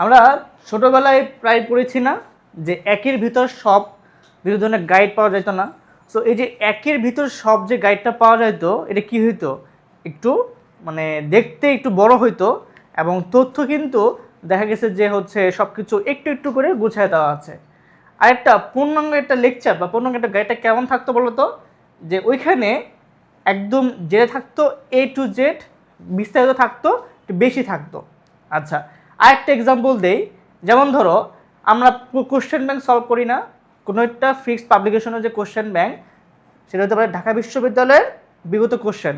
আমরা ছোটোবেলায় প্রায় পড়েছি না যে একের ভিতর সব বিভিন্ন ধরনের গাইড পাওয়া যেত না। সো এই যে একের ভিতর সব যে গাইডটা পাওয়া যেত এটা কি হইতো? একটু মানে দেখতে একটু বড় হইতো এবং তথ্য কিন্তু দেখা গেছে যে হচ্ছে সব কিছু একটু একটু করে গুছায় দেওয়া আছে। আরেকটা পূর্ণাঙ্গ একটা লেকচার বা পূর্ণাঙ্গ একটা গাইডটা কেমন থাকতো বলো তো? যে ওইখানে একদম যে থাকতো এ টু জেড বিস্তারিত থাকতো, একটু বেশি থাকতো। আচ্ছা আরেকটা এক্সাম্পল দেই। যেমন ধরো, আমরা কোশ্চেন ব্যাংক সলভ করি না। কোনো একটা ফিক্সড পাবলিকেশনের যে কোশ্চেন ব্যাংক সেটা হতে পারে ঢাকা বিশ্ববিদ্যালয়ের বিগত কোশ্চেন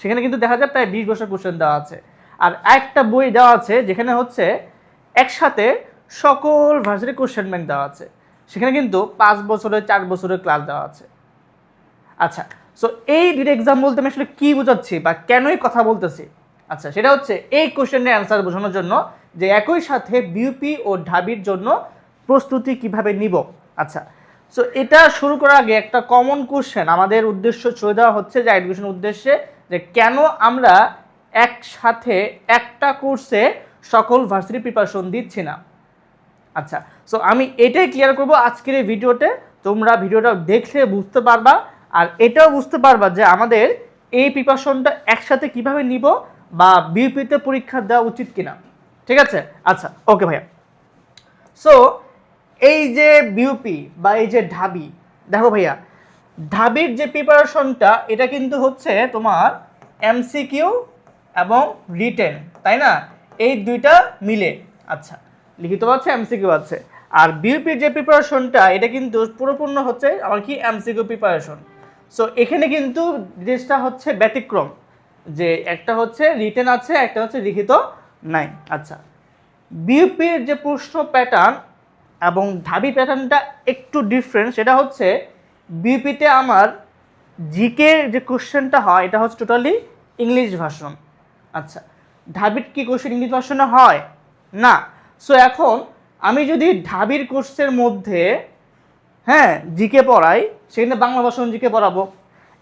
সেখানে কিন্তু দেখা যায় প্রায় বিশ বছর কোশ্চেন দেওয়া আছে। আর একটা বই দেওয়া আছে, যেখানে হচ্ছে একসাথে সকল ভার্সিটি কোশ্চেন ব্যাংক দেওয়া আছে। সেখানে কিন্তু পাঁচ বছরের, চার বছরের ক্লাস দেওয়া আছে। আচ্ছা সো এই দুটো এক্সাম বলতে আমি আসলে কী বোঝাচ্ছি বা কেনই কথা বলতেছি? আচ্ছা সেটা হচ্ছে এই কোশ্চেনের অ্যান্সার বোঝানোর জন্য যে একই সাথে বিউপি ও ঢাবির জন্য প্রস্তুতি কীভাবে নিব? আচ্ছা সো এটা শুরু করার আগে একটা কমন কোশ্চেন আমাদের উদ্দেশ্য ছড়ে দেওয়া হচ্ছে যে এডুকেশন উদ্দেশ্যে যে কেন আমরা একসাথে একটা কোর্সে সকল ভার্সিটি প্রিপারেশন দিচ্ছি না? আচ্ছা সো আমি এটাই ক্লিয়ার করব আজকের এই ভিডিওতে। তোমরা ভিডিওটা দেখলে বুঝতে পারবা আর এটাও বুঝতে পারবা যে আমাদের এই প্রিপারেশনটা একসাথে কীভাবে নিব বা বিউপিতে পরীক্ষা দেওয়া উচিত কিনা। ঠিক আছে? আচ্ছা ওকে ভাইয়া। সো এই যে বিউপি বা এই যে ঢাবি, দেখো ভাইয়া, ঢাবির যে প্রিপারেশনটা এটা কিন্তু হচ্ছে তোমার এমসিকিউ এবং রিটেন তাই না? এই দুইটা মিলে। আচ্ছা লিখিত আছে এমসিকিউ আছে। আর বিউপির যে প্রিপারেশনটা এটা কিন্তু পুরোপূর্ণ হচ্ছে আমার কি এমসিকিউ প্রিপারেশন সো এখানে কিন্তু জিনিসটা হচ্ছে ব্যতিক্রম, যে একটা হচ্ছে রিটেন আছে, একটা হচ্ছে লিখিত নাই। আচ্ছা। বিউপির যে প্রশ্ন প্যাটার্ন এবং ঢাবি প্যাটার্নটা একটু ডিফারেন্ট সেটা হচ্ছে বিউপিতে আমার জিকে যে কোশ্চেনটা হয়, এটা হচ্ছে টোটালি ইংলিশ ভাষণ আচ্ছা ঢাবির কি কোশ্চেন ইংলিশ ভাষণে হয়? না। সো এখন আমি যদি ঢাবির কোর্সের মধ্যে হ্যাঁ জিকে পড়াই, সেখানে বাংলা ভাষণ জিকে পড়াবো।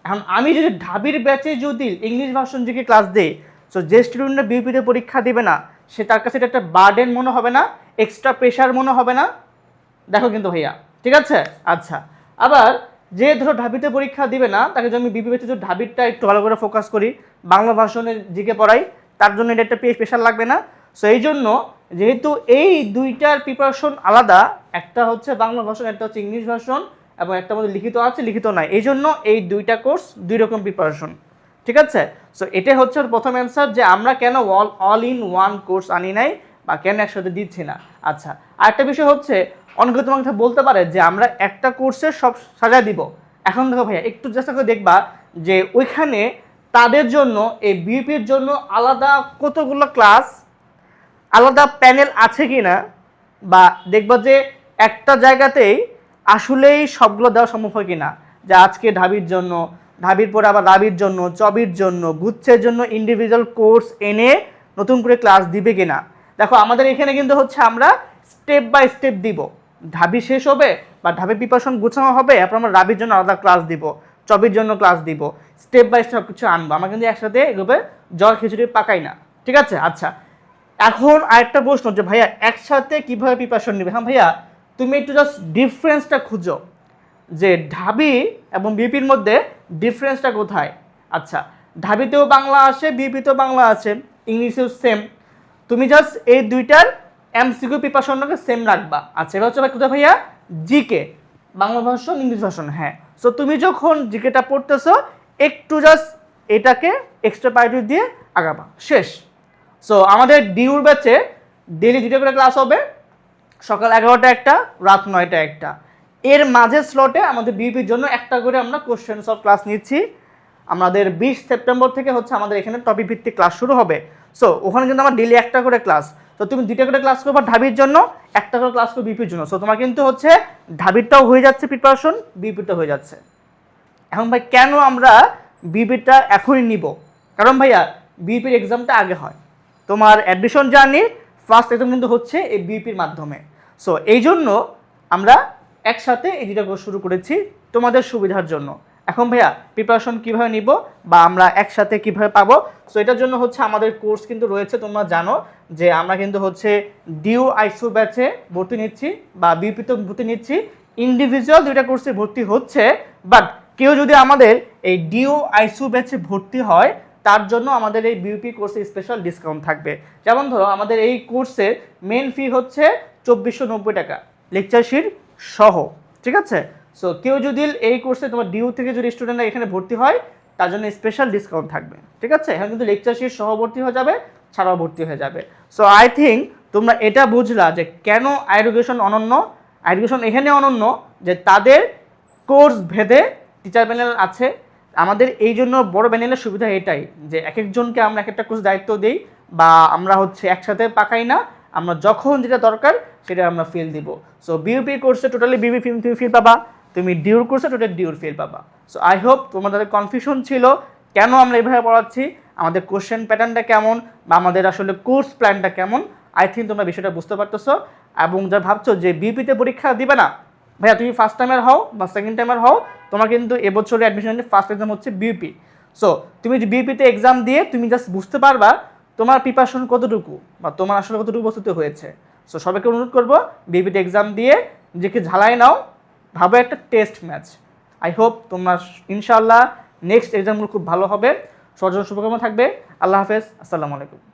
এখন আমি যদি ঢাবির ব্যাচে যদি ইংলিশ ভাষণ জিকে ক্লাস দিই সো যে স্টুডেন্টরা বিউপিতে পরীক্ষা দেবে না, সে তার কাছে এটা একটা বার্ডেন মনে হবে না এক্সট্রা প্রেশার মনে হবে না। দেখো কিন্তু ভাইয়া, ঠিক আছে? আচ্ছা আবার যে ধরো ঢাবিতে পরীক্ষা দিবে না, তাকে যদি আমি বিপিতে যদি ঢাবিরটা একটু ভালো করে ফোকাস করি, বাংলা ভাষণের জিকে পড়াই, তার জন্য এটা একটা প্রেশার লাগবে না। সো এই জন্য যেহেতু এই দুইটার প্রিপারেশন আলাদা, একটা হচ্ছে বাংলা ভাষণ একটা হচ্ছে ইংলিশ ভাষণ এবং একটা মধ্যে লিখিত আছে, লিখিত নাই। এই জন্য এই দুইটা কোর্স দুই রকম প্রিপারেশন ঠিক আছে? সো এটাই হচ্ছে প্রথম অ্যান্সার যে আমরা কেন all all in one course আনি নাই বা কেন একসাথে দিচ্ছি না? আচ্ছা আরেকটা বিষয় হচ্ছে, অনেকে তোমাকে বলতে পারে যে আমরা একটা কোর্সে সব সাজায় দিব। এখন দেখো ভাইয়া, একটু চেষ্টা করে দেখবা যে ওইখানে তাদের জন্য, এই বিউপির জন্য আলাদা কতগুলো ক্লাস আলাদা প্যানেল আছে কি না বা দেখবা যে একটা জায়গাতেই আসলেই সবগুলো দেওয়া সম্ভব হয় কি না যে আজকে ঢাবির জন্য ঢাবির পরে আবার রাবির জন্য, চবির জন্য, গুচ্ছের জন্য ইন্ডিভিজুয়াল কোর্স এনে নতুন করে ক্লাস দিবে কিনা? দেখো, আমাদের এখানে কিন্তু হচ্ছে আমরা স্টেপ বাই স্টেপ দিব। ঢাবি শেষ হবে বা ঢাবি প্রিপারেশন গুছানো হবে, এরপর আমরা রাবির জন্য আলাদা ক্লাস দিব, চবির জন্য ক্লাস দিব স্টেপ বাই স্টেপ কিছু আনব। আমরা কিন্তু একসাথে এগুলো জল খিচুড়ি পাকাই না। ঠিক আছে? আচ্ছা। এখন আরেকটা প্রশ্ন যে, ভাইয়া, একসাথে কীভাবে প্রিপারেশন নেবে? হ্যাঁ ভাইয়া, তুমি একটু জাস্ট ডিফারেন্সটা খুঁজো। যে ঢাবি এবং বিপির মধ্যে ডিফারেন্সটা কোথায়? আচ্ছা ঢাবিতেও বাংলা আসে বিপিতেও বাংলা আছে ইংলিশেও সেম তুমি জাস্ট এই দুইটার এমসিকিউ প্রিপারেশনটাকে সেম রাখবা। আচ্ছা এবার হচ্ছে কোথায় ভাইয়া? জিকে বাংলা ভাষণ ইংলিশ ভাষণ হ্যাঁ। সো তুমি যখন জিকেটা পড়তেছো, একটু জাস্ট এটাকে এক্সট্রা প্রায়োরিটি দিয়ে আগাবা। শেষ। সো আমাদের ডিউর ব্যাচে ডেলি দুটো করে ক্লাস হবে। সকাল এগারোটা একটা, রাত নয়টা একটা। এর মাঝের স্লটে আমাদের বিউপির জন্য একটা করে আমরা কোশ্চেন অফ ক্লাস নিচ্ছি। আমাদের বিশ সেপ্টেম্বর থেকে হচ্ছে আমাদের এখানে টপিক ভিত্তিক ক্লাস শুরু হবে। সো ওখানে কিন্তু আমার ডেলি একটা করে ক্লাস তো তুমি দুইটা করে ক্লাস করবা ঢাবির জন্য, একটা করে ক্লাস করবে বিপির জন্য। সো তোমার কিন্তু হচ্ছে ঢাবিরটাও হয়ে যাচ্ছে প্রিপারেশন বিপিটা হয়ে যাচ্ছে। এখন ভাই, কেন আমরা বিপিটা এখনই নিব? কারণ ভাইয়া বিপির এক্সামটা আগে হয়। তোমার অ্যাডমিশন জার্নি ফার্স্ট এক্সাম কিন্তু হচ্ছে এই বিপির মাধ্যমে। সো এই জন্য আমরা একসাথে এই দুটা কোর্স শুরু করেছি তোমাদের সুবিধার জন্য। এখন ভাইয়া প্রিপারেশন কীভাবে নিব বা আমরা একসাথে কীভাবে পাবো? সো এটার জন্য হচ্ছে আমাদের কোর্স কিন্তু রয়েছে, তোমরা জানো যে আমরা কিন্তু হচ্ছে ডিউ আইসো ব্যাচে ভর্তি নিচ্ছি বা বিপিতে ভর্তি নিচ্ছি। ইন্ডিভিজুয়াল দুইটা কোর্সে ভর্তি হচ্ছে বাট কেউ যদি আমাদের এই ডিও আইসু ব্যাচে ভর্তি হয়, তার জন্য আমাদের এই বিউপি কোর্সে স্পেশাল ডিসকাউন্ট থাকবে। যেমন ধরো, আমাদের এই কোর্সের মেন ফি হচ্ছে চব্বিশশো নব্বই টাকা। লেকচার শিট সহ, ঠিক আছে? সো কেউ যদি এই কোর্সে তোমার ডিউ থেকে যদি স্টুডেন্টরা এখানে ভর্তি হয়, তার জন্য স্পেশাল ডিসকাউন্ট থাকবে, ঠিক আছে? এখানে কিন্তু লেকচার সহ ভর্তি হয়ে যাবে, ছাড়াও ভর্তি হয়ে যাবে। সো আই থিঙ্ক তোমরা এটা বুঝলা যে কেন এডুকেশন অনন্য এডুকেশন এখানে অনন্য যে তাদের কোর্স ভেদে টিচার প্যানেল আছে। আমাদের এই জন্য বড় প্যানেলের সুবিধা এটাই যে এক একজনকে আমরা এক একটা কোর্স দায়িত্ব দিই বা আমরা হচ্ছে একসাথে পাকাই না আমরা যখন যেটা দরকার, সেটা আমরা ফিল দিব। সো বিউপি কোর্সে টোটালি বিবি ফিল তুমি ফিল পাবা। তুমি ডিউর কোর্সে টোটাল ডিউর ফিল পাবা। সো আই হোপ তোমাদের কনফিউশন ছিল, কেন আমরা এইভাবে পড়াচ্ছি, আমাদের কোশ্চেন প্যাটার্নটা কেমন, বা আমাদের আসলে কোর্স প্ল্যানটা কেমন। আই থিঙ্ক তোমরা বিষয়টা বুঝতে পারতেছো। এবং যা ভাবছ যে বিউপিতে পরীক্ষা দিবে না, ভাইয়া তুমি ফার্স্ট টাইমের হও, বা সেকেন্ড টাইমের হও, তোমার কিন্তু এবছরে অ্যাডমিশনের ফার্স্ট এক্সাম হচ্ছে বিউপি সো তুমি বিউপিতে এক্সাম দিয়ে তুমি জাস্ট বুঝতে পারবা তোমার প্রিপারেশন কতটুকু বা তোমার আসলে কতটুকু প্রস্তুতি হয়েছে? সো সবাইকে অনুরোধ করব বিবিটি এক্সাম দিয়ে নিজেকে ঝালাই নাও, ভাবো একটা টেস্ট ম্যাচ আই হোপ তোমার ইনশাআল্লাহ নেক্সট এক্সামগুলো খুব ভালো হবে। সর্জন শুভকামনা থাকবে। আল্লাহ হাফেজ। আসসালামু আলাইকুম।